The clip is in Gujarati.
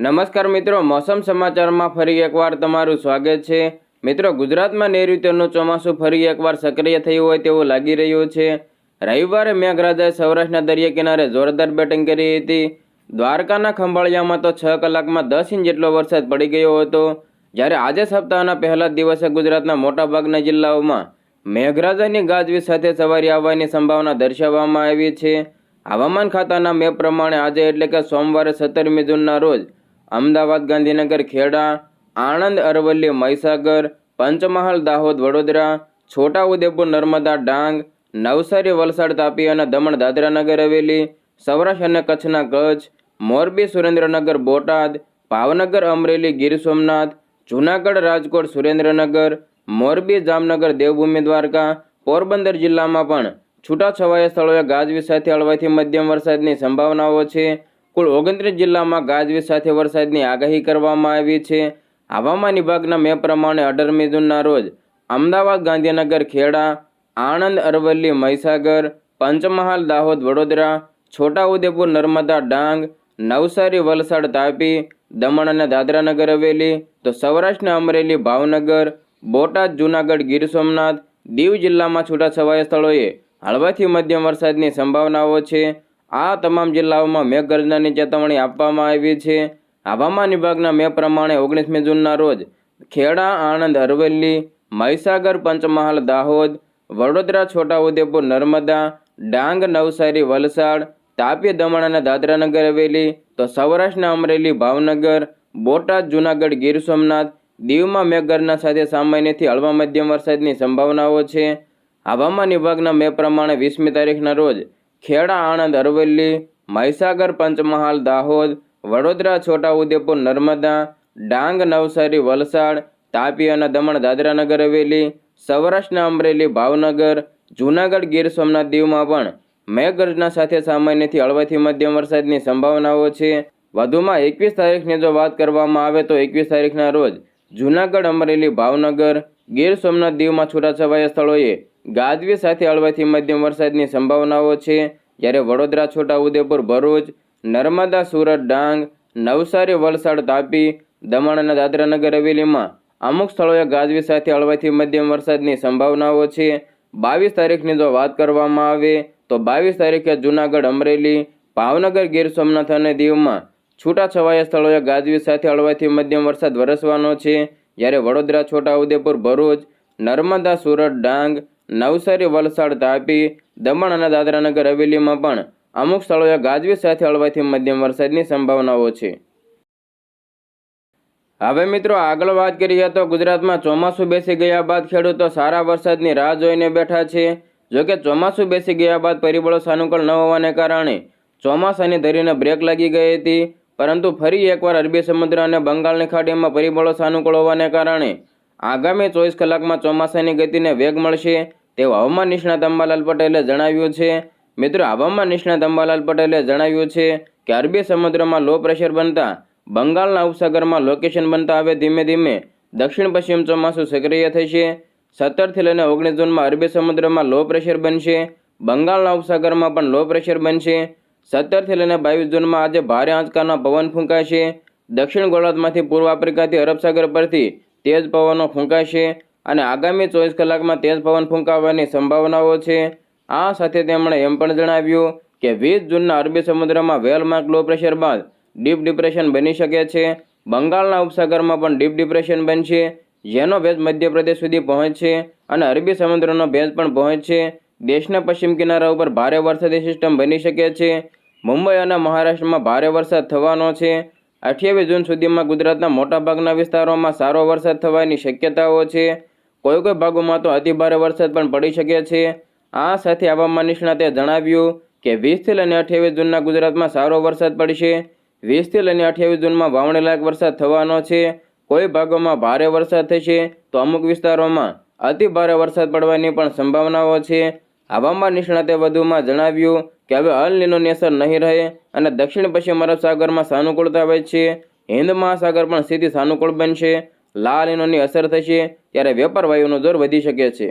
નમસ્કાર મિત્રો, મોસમ સમાચારમાં ફરી એકવાર તમારું સ્વાગત છે. મિત્રો, ગુજરાતમાં નૈઋત્યનું ચોમાસું ફરી એકવાર સક્રિય થયું હોય તેવું લાગી રહ્યું છે. રવિવારે મેઘરાજાએ સૌરાષ્ટ્રના દરિયા કિનારે જોરદાર બેટિંગ કરી હતી. દ્વારકાના ખંભાળિયામાં તો છ કલાકમાં દસ ઇંચ જેટલો વરસાદ પડી ગયો હતો. જ્યારે આજે સપ્તાહના પહેલા દિવસે ગુજરાતના મોટાભાગના જિલ્લાઓમાં મેઘરાજાની ગાજવી સાથે સવારી આવવાની સંભાવના દર્શાવવામાં આવી છે. હવામાન ખાતાના મેપ પ્રમાણે આજે એટલે કે સોમવારે સત્તરમી જૂનના રોજ અમદાવાદ, ગાંધીનગર, ખેડા, આણંદ, અરવલ્લી, મહીસાગર, પંચમહાલ, દાહોદ, વડોદરા, છોટાઉદેપુર, નર્મદા, ડાંગ, નવસારી, વલસાડ, તાપી અને દમણ દાદરા નગર હવેલી, સૌરાષ્ટ્ર અને કચ્છના કચ્છ, મોરબી, સુરેન્દ્રનગર, બોટાદ, ભાવનગર, અમરેલી, ગીર સોમનાથ, જૂનાગઢ, રાજકોટ, સુરેન્દ્રનગર, મોરબી, જામનગર, દેવભૂમિ, દ્વારકા, પોરબંદર જિલ્લામાં પણ છૂટાછવાયા સ્થળોએ ગાજવીજ સાથે હળવાથી મધ્યમ વરસાદની સંભાવનાઓ છે. કુલ ઓગણત્રીસ જિલ્લામાં ગાજવીજ સાથે વરસાદની આગાહી કરવામાં આવી છે. હવામાન વિભાગના મે પ્રમાણે અઢારમી જૂનના રોજ અમદાવાદ, ગાંધીનગર, ખેડા, આણંદ, અરવલ્લી, મહીસાગર, પંચમહાલ, દાહોદ, વડોદરા, છોટાઉદેપુર, નર્મદા, ડાંગ, નવસારી, વલસાડ, તાપી, દમણ અને દાદરાનગર હવેલી, તો સૌરાષ્ટ્રના અમરેલી, ભાવનગર, બોટાદ, જૂનાગઢ, ગીર સોમનાથ, દીવ જિલ્લામાં છૂટાછવાયા સ્થળોએ હળવાથી મધ્યમ વરસાદની સંભાવનાઓ છે. આ તમામ જિલ્લાઓમાં મેઘગર્જનાની ચેતવણી આપવામાં આવી છે. હવામાન વિભાગના મે પ્રમાણે ઓગણીસમી જૂનના રોજ ખેડા, આણંદ, અરવલ્લી, મહીસાગર, પંચમહાલ, દાહોદ, વડોદરા, છોટાઉદેપુર, નર્મદા, ડાંગ, નવસારી, વલસાડ, તાપી, દમણ અને દાદરાનગર હવેલી, તો સૌરાષ્ટ્રના અમરેલી, ભાવનગર, બોટાદ, જૂનાગઢ, ગીર સોમનાથ, દીવમાં મેઘગર્જના સાથે સામાન્યથી હળવા મધ્યમ વરસાદની સંભાવનાઓ છે. હવામાન વિભાગના મે પ્રમાણે વીસમી તારીખના રોજ ખેડા, આણંદ, અરવલ્લી, મહીસાગર, પંચમહાલ, દાહોદ, વડોદરા, છોટાઉદેપુર, નર્મદા, ડાંગ, નવસારી, વલસાડ, તાપી અને દમણ દાદરાનગર હવેલી, સૌરાષ્ટ્રના અમરેલી, ભાવનગર, જૂનાગઢ, ગીર સોમનાથ દીવમાં પણ મેઘગર્જના સાથે સામાન્યથી હળવાથી મધ્યમ વરસાદની સંભાવનાઓ છે. વધુમાં એકવીસ તારીખની જો વાત કરવામાં આવે તો એકવીસ તારીખના રોજ જૂનાગઢ, અમરેલી, ભાવનગર, ગીર સોમનાથ દીવમાં છૂટાછવાયા સ્થળોએ ગાજવી સાથે હળવાથી મધ્યમ વરસાદની સંભાવનાઓ છે. જ્યારે વડોદરા, છોટાઉદેપુર, ભરૂચ, નર્મદા, સુરત, ડાંગ, નવસારી, વલસાડ તાપી દમણ અને દાદરાનગર હવેલીમાં અમુક સ્થળોએ ગાજવી સાથે હળવાથી મધ્યમ વરસાદની સંભાવનાઓ છે. બાવીસ તારીખની જો વાત કરવામાં આવે તો બાવીસ તારીખે જૂનાગઢ, અમરેલી, ભાવનગર, ગીર સોમનાથ અને દીવમાં છૂટાછવાયા સ્થળોએ ગાજવી સાથે હળવાથી મધ્યમ વરસાદ વરસવાનો છે. જ્યારે વડોદરા, છોટાઉદેપુર, ભરૂચ, નર્મદા, સુરત, ડાંગ નવસારી વલસાડ તાપી, દમણ અને દાદરાનગર હવેલીમાં પણ અમુક સ્થળોએ ગાજવીજ સાથે હળવાથી મધ્યમ વરસાદની સંભાવનાઓ છે. હવે મિત્રો આગળ વાત કરીએ તો ગુજરાતમાં ચોમાસું બેસી ગયા બાદ ખેડૂતો સારા વરસાદની રાહ જોઈને બેઠા છે. જોકે ચોમાસું બેસી ગયા બાદ પરિબળો સાનુકૂળ ન હોવાને કારણે ચોમાસાની ધરીને બ્રેક લાગી ગઈ હતી. પરંતુ ફરી એકવાર અરબી સમુદ્ર અને બંગાળની ખાડીમાં પરિબળો સાનુકૂળ હોવાને કારણે આગામી ચોવીસ કલાકમાં ચોમાસાની ગતિને વેગ મળશે. તેવું હવામાન નિષ્ણાત અંબાલાલ પટેલે જણાવ્યું છે. મિત્રો, હવામાન નિષ્ણાત અંબાલાલ પટેલે જણાવ્યું છે કે, અરબી સમુદ્રમાં લો પ્રેશર બનતા, બંગાળના ઉપસાગરમાં લોકેશન બનતા હવે ધીમે ધીમે દક્ષિણ પશ્ચિમ ચોમાસું સક્રિય થશે. સત્તરથી લઈને ઓગણીસ જૂનમાં અરબી સમુદ્રમાં લો પ્રેશર બનશે. બંગાળના ઉપસાગરમાં પણ લો પ્રેશર બનશે. સત્તરથી લઈને બાવીસ જૂનમાં આજે ભારે આંચકાના પવન ફૂંકાશે. દક્ષિણ ગોળાર્ધમાંથી પૂર્વ આફ્રિકાથી અરબસાગર પરથી તેજ પવનો ફૂંકાશે. અને આગામી ચોવીસ કલાકમાં તેજ પવન ફૂંકાવાની સંભાવનાઓ છે. આ સાથે તેમણે એમ પણ જણાવ્યું કે વીસ જૂનના અરબી સમુદ્રમાં વેલમાર્ક લો પ્રેશર બાદ ડીપ ડિપ્રેશન બની શકે છે. બંગાળના ઉપસાગરમાં પણ ડીપ ડિપ્રેશન બનશે, જેનો ભેજ મધ્યપ્રદેશ સુધી પહોંચશે અને અરબી સમુદ્રનો ભેજ પણ પહોંચશે. દેશના પશ્ચિમ કિનારા ઉપર ભારે વરસાદી સિસ્ટમ બની શકે છે. મુંબઈ અને મહારાષ્ટ્રમાં ભારે વરસાદ થવાનો છે. અઠ્યાવીસ જૂન સુધીમાં ગુજરાતના મોટાભાગના વિસ્તારોમાં સારો વરસાદ થવાની શક્યતાઓ છે. કોઈ કોઈ ભાગોમાં તો અતિભારે વરસાદ પણ પડી શકે છે. આ સાથે હવામાન નિષ્ણાતે જણાવ્યું કે વીસથી લઈને અઠ્યાવીસ જૂનના ગુજરાતમાં સારો વરસાદ પડશે. વીસથી લઈને અઠ્યાવીસ જૂનમાં વાવણી લાયક વરસાદ થવાનો છે. કોઈ ભાગોમાં ભારે વરસાદ થશે તો અમુક વિસ્તારોમાં અતિ ભારે વરસાદ પડવાની પણ સંભાવનાઓ છે. હવામાન નિષ્ણાતે વધુમાં જણાવ્યું કે હવે અલ અસર નહીં રહે અને દક્ષિણ પશ્ચિમ અરબ સાગરમાં સાનુકૂળતા છે હિન્દ મહાસાગર પણ સ્થિતિ સાનુકૂળ બનશે. લાલ ઇનોની અસર થશે ત્યારે વેપાર વાયુનો જોર વધી શકે છે.